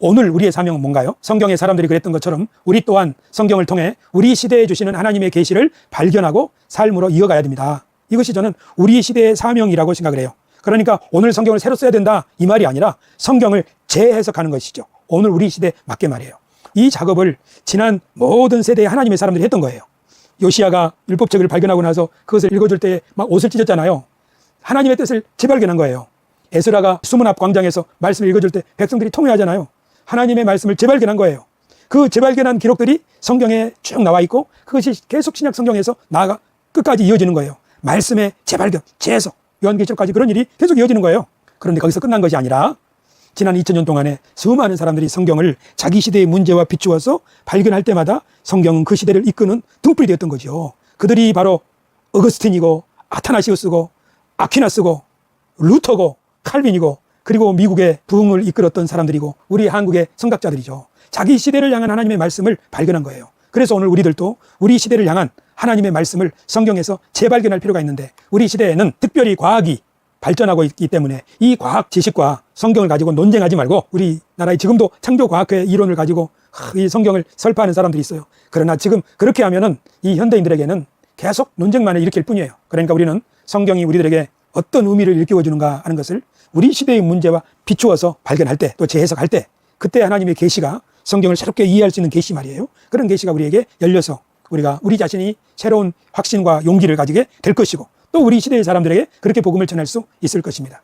오늘 우리의 사명은 뭔가요? 성경의 사람들이 그랬던 것처럼 우리 또한 성경을 통해 우리 시대에 주시는 하나님의 계시를 발견하고 삶으로 이어가야 됩니다. 이것이 저는 우리 시대의 사명이라고 생각을 해요. 그러니까 오늘 성경을 새로 써야 된다 이 말이 아니라 성경을 재해석하는 것이죠. 오늘 우리 시대에 맞게 말이에요. 이 작업을 지난 모든 세대의 하나님의 사람들이 했던 거예요. 요시아가 율법책을 발견하고 나서 그것을 읽어줄 때 막 옷을 찢었잖아요. 하나님의 뜻을 재발견한 거예요. 에스라가 수문 앞 광장에서 말씀을 읽어줄 때 백성들이 통회하잖아요. 하나님의 말씀을 재발견한 거예요. 그 재발견한 기록들이 성경에 쭉 나와 있고 그것이 계속 신약 성경에서 나아가 끝까지 이어지는 거예요. 말씀의 재발견, 재해석, 요한계시록까지 그런 일이 계속 이어지는 거예요. 그런데 거기서 끝난 것이 아니라 지난 2000년 동안에 수많은 사람들이 성경을 자기 시대의 문제와 비추어서 발견할 때마다 성경은 그 시대를 이끄는 등불이 되었던 거죠. 그들이 바로 어거스틴이고 아타나시우스고 아퀴나스고 루터고 칼빈이고 그리고 미국의 부흥을 이끌었던 사람들이고 우리 한국의 성각자들이죠. 자기 시대를 향한 하나님의 말씀을 발견한 거예요. 그래서 오늘 우리들도 우리 시대를 향한 하나님의 말씀을 성경에서 재발견할 필요가 있는데 우리 시대에는 특별히 과학이 발전하고 있기 때문에 이 과학 지식과 성경을 가지고 논쟁하지 말고 우리나라에 지금도 창조과학회 이론을 가지고 이 성경을 설파하는 사람들이 있어요. 그러나 지금 그렇게 하면은 이 현대인들에게는 계속 논쟁만을 일으킬 뿐이에요. 그러니까 우리는 성경이 우리들에게 어떤 의미를 일깨워 주는가 하는 것을 우리 시대의 문제와 비추어서 발견할 때 또 재해석할 때 그때 하나님의 계시가 성경을 새롭게 이해할 수 있는 계시 말이에요. 그런 계시가 우리에게 열려서 우리가 우리 자신이 새로운 확신과 용기를 가지게 될 것이고 또 우리 시대의 사람들에게 그렇게 복음을 전할 수 있을 것입니다.